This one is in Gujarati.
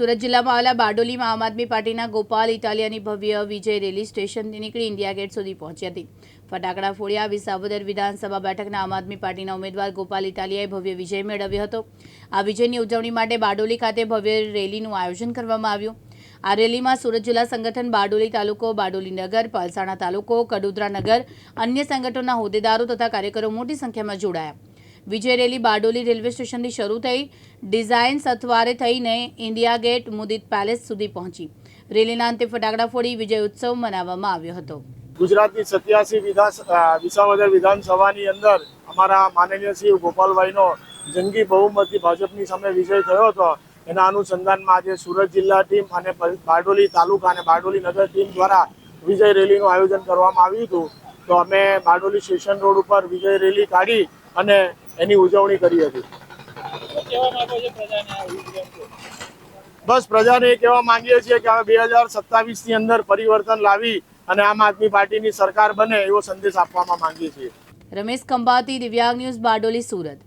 સુરત જિલ્લામાં આવેલા બારડોલીમાં આમ આદમી પાર્ટીના ગોપાલ ઇટાલિયાની ભવ્ય વિજય રેલી સ્ટેશનથી નીકળી ઇન્ડિયા ગેટ સુધી પહોંચી હતી. ફટાકડા ફોડ્યા વિસાવદર વિધાનસભા બેઠકના આમ આદમી પાર્ટીના ઉમેદવાર ગોપાલ ઇટાલિયાએ ભવ્ય વિજય મેળવ્યો હતો. આ વિજયની ઉજવણી માટે બારડોલી ખાતે ભવ્ય રેલીનું આયોજન કરવામાં આવ્યું. આ રેલીમાં સુરત જિલ્લા સંગઠન બારડોલી તાલુકો, બારડોલી નગર, પલસાણા તાલુકો, કડોદરા નગર, અન્ય સંગઠનોના હોદ્દેદારો તથા કાર્યકરો મોટી સંખ્યામાં જોડાયા. વિજય રેલી બારડોલી રેલવે સ્ટેશનથી શરૂ થઈ ડિઝાઇન સથવારે થઈને ઇન્ડિયા ગેટ મુદિત પેલેસ સુધી પહોંચી. રેલીના અંતે ફટાકડા ફોડી વિજય ઉત્સવ મનાવવામાં આવ્યો હતો. ગુજરાતની સત્યાસી વિધાન વિસાવદર વિધાનસભાની અંદર અમારા માનનીય શ્રી ગોપાલભાઈનો જંગી બહુમતી ભાજપની સામે વિજય થયો હતો. એના અનુસંધાનમાં આજે સુરત જિલ્લા ટીમ અને બારડોલી તાલુકા અને બારડોલી નગર ટીમ દ્વારા વિજય રેલીનું આયોજન કરવામાં આવ્યું હતું. તો અમે બારડોલી સ્ટેશન રોડ ઉપર વિજય રેલી કાઢી અને એની ઉજવણી કરી હતી. બસ પ્રજાને એ કહેવા માંગીએ છીએ કે હવે બે હજાર સત્તાવીસની અંદર પરિવર્તન લાવી અને આમ આદમી પાર્ટીની સરકાર બને એવો સંદેશ આપવામાં માંગીએ છીએ. રમેશ ખંભાતી દિવ્યાંગ ન્યૂઝ બારડોલી સુરત.